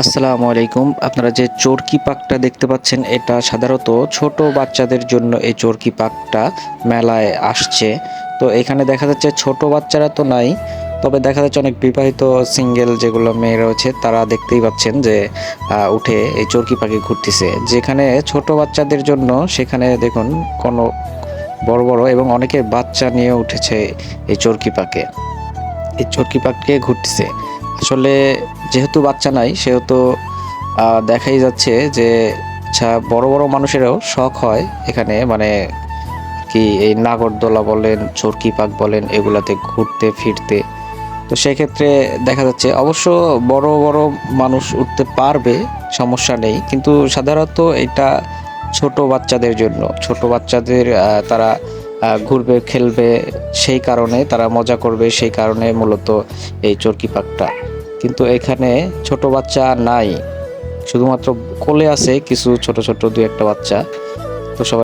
আসসালামু আলাইকুম। আপনারা যে চরকি পাকটা দেখতে পাচ্ছেন, এটা সাধারণত ছোট বাচ্চাদের জন্য এই চরকি পাকটা মেলায় আসছে। তো এখানে দেখা যাচ্ছে ছোট বাচ্চারা তো নাই, তবে দেখা যাচ্ছে অনেক বিবাহিত সিঙ্গেল যেগুলো মেয়ে রয়েছে, তারা দেখতেই পাচ্ছেন যে উঠে এই চরকি পাখি ঘুরতেছে। যেখানে ছোট বাচ্চাদের জন্য সেখানে দেখুন কোনো বড় বড় এবং অনেকে বাচ্চা নিয়ে উঠেছে এই চরকি পাকে। এই চরকি পাককে ঘুরতেছে। আসলে যেহেতু বাচ্চা নাই, সেহেতু দেখাই যাচ্ছে যে আচ্ছা বড় বড় মানুষেরও শখ হয় এখানে মানে কি এই নাগরদোলা বলেন, চরকি পাক বলেন, এগুলাতে ঘুরতে, ফিরতে। তো সেক্ষেত্রে দেখা যাচ্ছে, অবশ্য বড় বড় মানুষ উঠতে পারবে, সমস্যা নেই, কিন্তু সাধারণত এটা ছোট বাচ্চাদের জন্য। ছোট বাচ্চাদের তারা ঘুরবে, খেলবে, সেই কারণে তারা মজা করবে, সেই কারণে মূলত এই চরকি পাকটা। কিন্তু এখানে ছোট বাচ্চা নাই। শুধুমাত্র কোলে আছে কিছু ছোট ছোট দু একটা বাচ্চা। তো সবাই